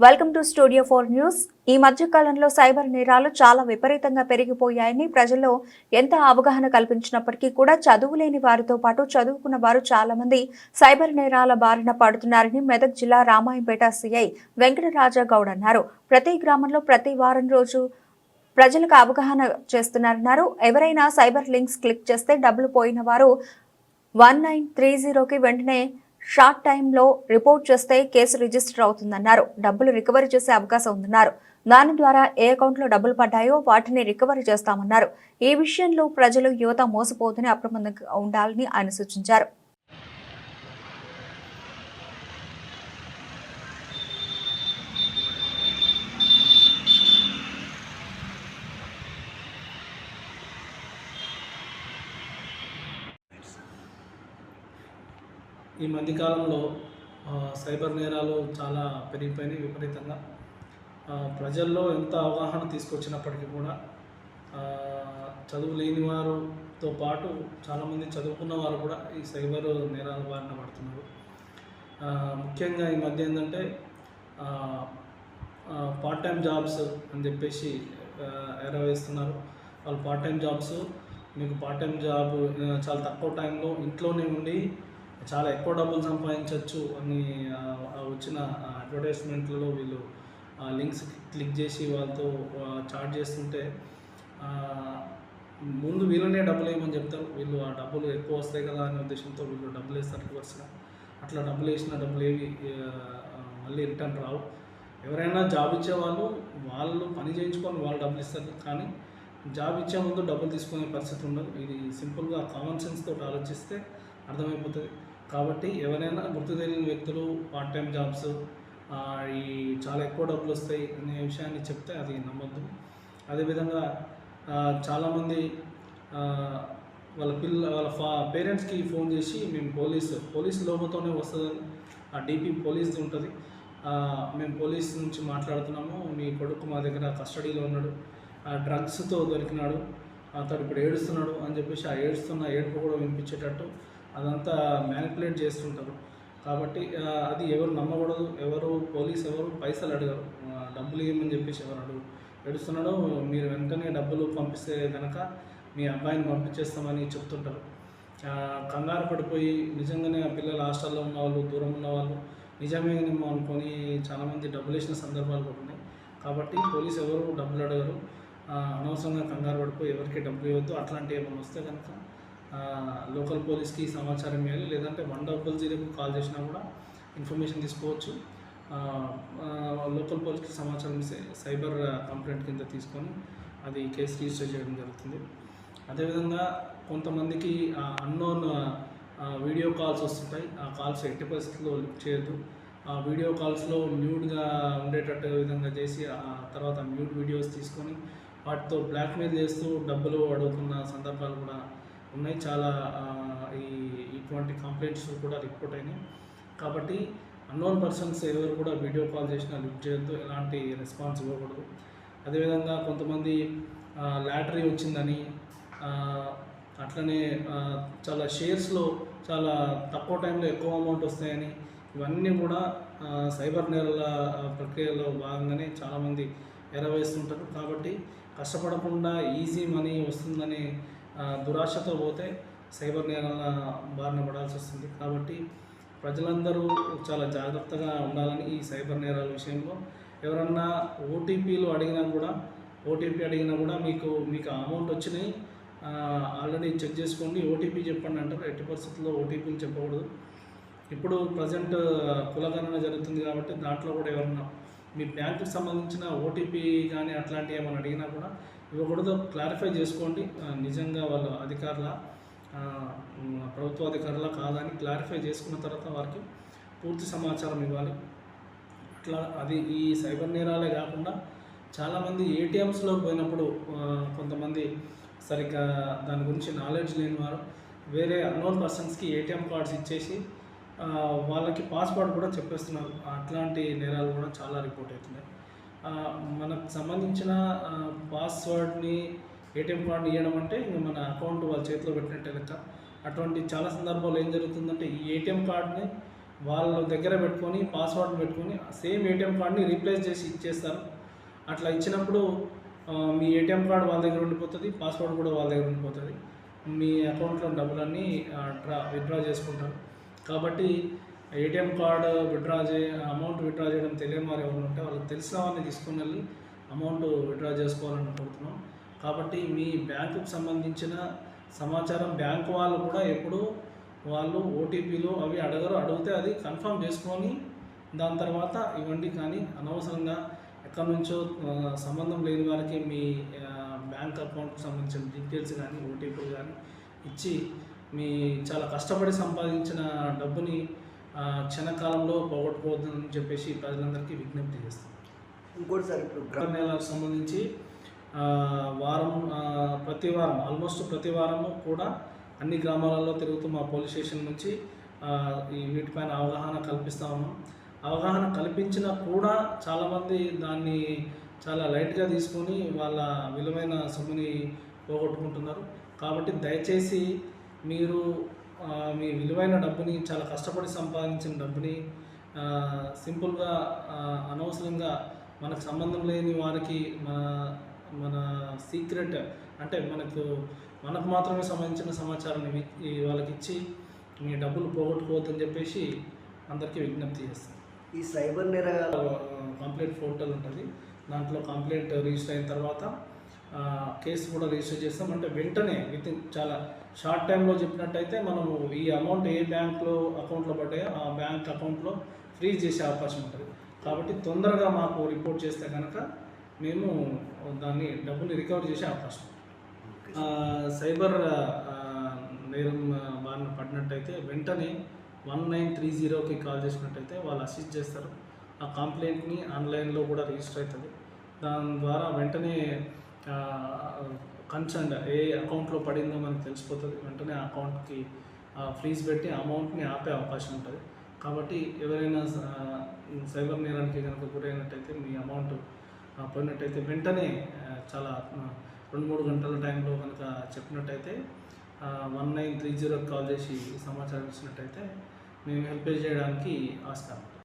Welcome to studio four news ఈ మధ్య కాలంలో సైబర్ నేరాలు చాలా విపరీతంగా పెరిగిపోయాయని ప్రజల్లో ఎంత అవగాహన కల్పించినప్పటికీ కూడా చదువు లేని వారితో పాటు చదువుకున్న వారు చాలా మంది సైబర్ నేరాల బారిన పడుతున్నారని మెదక్ జిల్లా రామాయంపేట సిఐ వెంకటరాజా గౌడ్ అన్నారు. ప్రతి గ్రామంలో ప్రతి వారం రోజు ప్రజలకు అవగాహన చేస్తున్నారన్నారు. ఎవరైనా సైబర్ లింక్స్ క్లిక్ చేస్తే డబ్బులు పోయిన వారు వన్ నైన్ త్రీ జీరోకి వెంటనే షార్ట్ టైంలో రిపోర్ట్ చేస్తే కేసు రిజిస్టర్ అవుతుందన్నారు. డబ్బులు రికవరీ చేసే అవకాశం ఉందన్నారు. దాని ద్వారా ఏ అకౌంట్లో డబ్బులు పడ్డాయో వాటిని రికవరీ చేస్తామన్నారు. ఈ విషయంలో ప్రజలు యువత మోసపోతూనే అప్రమత్తంగా ఉండాలని ఆయన సూచించారు. ఈ మధ్యకాలంలో సైబర్ నేరాలు చాలా పెరిగిపోయినాయి విపరీతంగా. ప్రజల్లో ఎంత అవగాహన తీసుకొచ్చినప్పటికీ కూడా చదువు లేని వారితో పాటు చాలామంది చదువుకున్న వారు కూడా ఈ సైబర్ నేరాల బారిన పడుతున్నారు. ముఖ్యంగా ఈ మధ్య ఏంటంటే పార్ట్ టైం జాబ్స్ అని చెప్పేసి ఎరవేస్తున్నారు వాళ్ళు పార్ట్ టైం జాబ్స్ మీకు పార్ట్ టైం జాబ్ చాలా తక్కువ టైంలో ఇంట్లోనే ఉండి చాలా ఎక్కువ డబ్బులు సంపాదించవచ్చు అని వచ్చిన అడ్వర్టైజ్మెంట్లలో వీళ్ళు లింక్స్ క్లిక్ చేసి వాళ్ళతో చార్జ్ చేస్తుంటే ముందు వీళ్ళనే డబ్బులు వేయమని చెప్తారు. వీళ్ళు ఆ డబ్బులు ఎక్కువ వస్తాయి కదా అనే ఉద్దేశంతో వీళ్ళు డబ్బులు వేస్తారు రివర్స్గా అట్లా డబ్బులు వేసిన డబ్బులు ఏవి మళ్ళీ రిటర్న్ రావు. ఎవరైనా జాబ్ ఇచ్చే వాళ్ళు వాళ్ళు పని చేయించుకొని వాళ్ళు డబ్బులు ఇస్తారు. కానీ జాబ్ ఇచ్చే ముందు డబ్బులు తీసుకునే పరిస్థితి ఉండదు. ఇది సింపుల్గా కామన్ సెన్స్ తోటి ఆలోచిస్తే అర్థమైపోతుంది. కాబట్టి ఎవరైనా గుర్తు తెలియని వ్యక్తులు పార్ట్ టైం జాబ్స్ ఈ చాలా ఎక్కువ డబ్బులు వస్తాయి అనే విషయాన్ని చెప్తే అది నమ్మద్దు. అదేవిధంగా చాలామంది వాళ్ళ పిల్ల వాళ్ళ ఫా పేరెంట్స్కి ఫోన్ చేసి మేము పోలీస్ పోలీస్ లోగోతోనే వస్తుందని ఆ డీపీ పోలీస్ది ఉంటుంది. మేము పోలీస్ నుంచి మాట్లాడుతున్నాము మీ కొడుకు మా దగ్గర కస్టడీలో ఉన్నాడు ఆ డ్రగ్స్తో దొరికినాడు అతడు ఇప్పుడు ఏడుస్తున్నాడు అని చెప్పేసి ఆ ఏడుస్తున్న ఏడుపు కూడా వినిపించేటట్టు అదంతా మ్యానిపులేట్ చేస్తుంటారు. కాబట్టి అది ఎవరు నమ్మకూడదు ఎవరు పోలీస్ ఎవరు పైసలు అడగరు. డబ్బులు ఇవ్వమని చెప్పేసి ఎవరు అడుగు ఏడుస్తున్నాడు మీరు వెంటనే డబ్బులు పంపిస్తే కనుక మీ అబ్బాయిని పంపించేస్తామని చెప్తుంటారు. కంగారు పడిపోయి నిజంగానే ఆ పిల్లలు హాస్టల్లో ఉన్న వాళ్ళు దూరం ఉన్న వాళ్ళు నిజమేనేమో అనుకొని చాలామంది డబ్బులు వేసిన సందర్భాలు కూడా ఉన్నాయి. కాబట్టి పోలీస్ ఎవరు డబ్బులు అడగరు. అనవసరంగా కంగారు పడిపోయి ఎవరికి డబ్బులు ఇవ్వద్దు. అట్లాంటివి ఏమైనా వస్తే కనుక లోకల్ పోలీస్కి సమాచారం ఇవ్వాలి. లేదంటే వన్ డబుల్ జీరోకి కాల్ చేసినా కూడా ఇన్ఫర్మేషన్ తీసుకోవచ్చు. లోకల్ పోలీస్కి సమాచారం ఇస్తే సైబర్ కంప్లైంట్ కింద తీసుకొని అది కేసు రిజిస్టర్ చేయడం జరుగుతుంది. అదేవిధంగా కొంతమందికి అన్నోన్ వీడియో కాల్స్ వస్తుంటాయి. ఆ కాల్స్ ఎట్టి పరిస్థితుల్లో లిఫ్ట్ చేయొద్దు. ఆ వీడియో కాల్స్లో న్యూడ్గా ఉండేటట్టు విధంగా చేసి ఆ తర్వాత న్యూడ్ వీడియోస్ తీసుకొని వాటితో బ్లాక్మెయిల్ చేస్తూ డబ్బులు అడుగుతున్న సందర్భాలు కూడా ఉన్నాయి. చాలా ఈ ఇటువంటి కంప్లైంట్స్ కూడా రిపోర్ట్ అయినాయి. కాబట్టి అన్నోన్ పర్సన్స్ ఎవరు కూడా వీడియో కాల్ చేసినా లిఫ్ట్ చేయొద్దు. ఎలాంటి రెస్పాన్స్ ఇవ్వకూడదు. అదేవిధంగా కొంతమంది లాటరీ వచ్చిందని అట్లనే చాలా షేర్స్లో చాలా తక్కువ టైంలో ఎక్కువ అమౌంట్ వస్తాయని ఇవన్నీ కూడా సైబర్ నేరాల ప్రక్రియలో భాగంగానే చాలామంది ఎరవేస్తుంటారు. కాబట్టి కష్టపడకుండా ఈజీ మనీ వస్తుందని దురాశతో పోతే సైబర్ నేరాల బారిన పడాల్సి వస్తుంది. కాబట్టి ప్రజలందరూ చాలా జాగ్రత్తగా ఉండాలని ఈ సైబర్ నేరాల విషయంలో ఎవరన్నా ఓటీపీలు అడిగినా కూడా ఓటీపీ అడిగినా కూడా మీకు మీకు అమౌంట్ వచ్చినాయి. ఆల్రెడీ చెక్ చేసుకోండి ఓటీపీ చెప్పండి అంటారు. ఎట్టి పరిస్థితుల్లో ఓటీపీలు చెప్పకూడదు. ఇప్పుడు ప్రజెంట్ కులగణన జరుగుతుంది కాబట్టి దాంట్లో కూడా ఎవరన్నా మీ బ్యాంకుకి సంబంధించిన ఓటీపీ కానీ అట్లాంటివి ఏమైనా అడిగినా కూడా ఇవ్వకూడదు. క్లారిఫై చేసుకోండి. నిజంగా వాళ్ళు అధికారుల ప్రభుత్వ అధికారుల కాదని క్లారిఫై చేసుకున్న తర్వాత వారికి పూర్తి సమాచారం ఇవ్వాలి. అట్లా అది ఈ సైబర్ నేరాలే కాకుండా చాలామంది ఏటీఎంస్లో పోయినప్పుడు కొంతమంది సరిగ్గా దాని గురించి నాలెడ్జ్ లేని వారు వేరే అన్నోన్ పర్సన్స్కి ఏటీఎం కార్డ్స్ ఇచ్చేసి వాళ్ళకి పాస్వర్డ్ కూడా చెప్పేస్తున్నారు. అట్లాంటి నేరాలు కూడా చాలా రిపోర్ట్ అవుతున్నాయి. మనకు సంబంధించిన పాస్వర్డ్ని ఏటీఎం కార్డు ఇవ్వడం అంటే ఇంకా మన అకౌంట్ వాళ్ళ చేతిలో పెట్టినట్టే లెక్క. అటువంటి చాలా సందర్భాల్లో ఏం జరుగుతుందంటే ఈ ఏటీఎం కార్డ్ని వాళ్ళ దగ్గర పెట్టుకొని పాస్వర్డ్ పెట్టుకొని సేమ్ ఏటీఎం కార్డ్ని రీప్లేస్ చేసి ఇచ్చేస్తారు. అట్లా ఇచ్చినప్పుడు మీ ఏటీఎం కార్డు వాళ్ళ దగ్గర ఉండిపోతుంది పాస్వర్డ్ కూడా వాళ్ళ దగ్గర ఉండిపోతుంది. మీ అకౌంట్లో డబ్బులన్నీ డ్రా విత్డ్రా చేసుకుంటారు. కాబట్టి ఏటీఎం కార్డు విత్డ్రా చే అమౌంట్ విత్డ్రా చేయడం తెలియని వారు ఎవరు ఉంటే వాళ్ళకి తెలిసిన వాళ్ళని తీసుకుని వెళ్ళి అమౌంట్ విత్డ్రా చేసుకోవాలని కోరుతున్నాం. కాబట్టి మీ బ్యాంకుకు సంబంధించిన సమాచారం బ్యాంకు వాళ్ళు కూడా ఎప్పుడు వాళ్ళు ఓటీపీలు అవి అడగరు. అడిగితే అది కన్ఫర్మ్ చేసుకొని దాని తర్వాత ఇవ్వండి. కానీ అనవసరంగా ఎక్కడి నుంచో సంబంధం లేని వారికి మీ బ్యాంక్ అకౌంట్కి సంబంధించిన డీటెయిల్స్ కానీ ఓటీపీలు కానీ ఇచ్చి మీ చాలా కష్టపడి సంపాదించిన డబ్బుని క్షణకాలంలో పోగొట్టుకోవద్దని చెప్పేసి ప్రజలందరికీ విజ్ఞప్తి చేస్తాం. ఇంకోటి సార్ ఇప్పుడు గ్రా- గ్రామ నెలకు సంబంధించి వారం ప్రతి వారం ఆల్మోస్ట్ ప్రతి వారము కూడా అన్ని గ్రామాలలో తిరుగుతూ మా పోలీస్ స్టేషన్ నుంచి ఈ వీటిపైన అవగాహన కల్పిస్తా ఉన్నాం. అవగాహన కల్పించినా కూడా చాలామంది దాన్ని చాలా లైట్గా తీసుకొని వాళ్ళ విలువైన సొమ్ముని పోగొట్టుకుంటున్నారు. కాబట్టి దయచేసి మీరు మీ విలువైన డబ్బుని చాలా కష్టపడి సంపాదించిన డబ్బుని సింపుల్గా అనవసరంగా మనకు సంబంధం లేని వారికి మన మన సీక్రెట్ అంటే మనకు మనకు మాత్రమే సంబంధించిన సమాచారాన్ని వాళ్ళకి ఇచ్చి మీ డబ్బులు పోగొట్టుకోవద్దని చెప్పేసి అందరికీ విజ్ఞప్తి చేస్తాం ఈ సైబర్ నేరగాలు కంప్లైంట్ పోర్టల్ ఉంటుంది. దాంట్లో కంప్లైంట్ రిజిస్టర్ అయిన తర్వాత కేసు కూడా రిజిస్టర్ చేస్తాం. అంటే వెంటనే విత్ ఇన్ చాలా షార్ట్ టైంలో చెప్పినట్టయితే మనము ఈ అమౌంట్ ఏ బ్యాంక్లో అకౌంట్లో పడ్డాయో ఆ బ్యాంక్ అకౌంట్లో ఫ్రీజ్ చేసే అవకాశం ఉంటుంది. కాబట్టి తొందరగా మాకు రిపోర్ట్ చేస్తే కనుక మేము దాన్ని డబ్బుని రికవర్ చేసే అవకాశం సైబర్ నేరం బారిన పడినట్టయితే వెంటనే వన్ నైన్ త్రీ జీరోకి కాల్ చేసినట్టయితే వాళ్ళు అసిస్ట్ చేస్తారు. ఆ కంప్లైంట్ని ఆన్లైన్లో కూడా రిజిస్టర్ అవుతుంది. దాని ద్వారా వెంటనే కన్సర్న్ ఏ అకౌంట్లో పడిందో మనకు తెలిసిపోతుంది. వెంటనే ఆ అకౌంట్కి ఫ్రీజ్ పెట్టి అమౌంట్ని ఆపే అవకాశం ఉంటుంది. కాబట్టి ఎవరైనా సైబర్ నేరానికి కనుక గురైనట్టయితే మీ అమౌంట్ పోయినట్టయితే వెంటనే చాలా రెండు మూడు గంటల టైంలో కనుక చెప్పినట్టయితే వన్ నైన్ త్రీ జీరోకి కాల్ చేసి సమాచారం ఇచ్చినట్టయితే మేము హెల్ప్ చేయడానికి ఆస్కారం.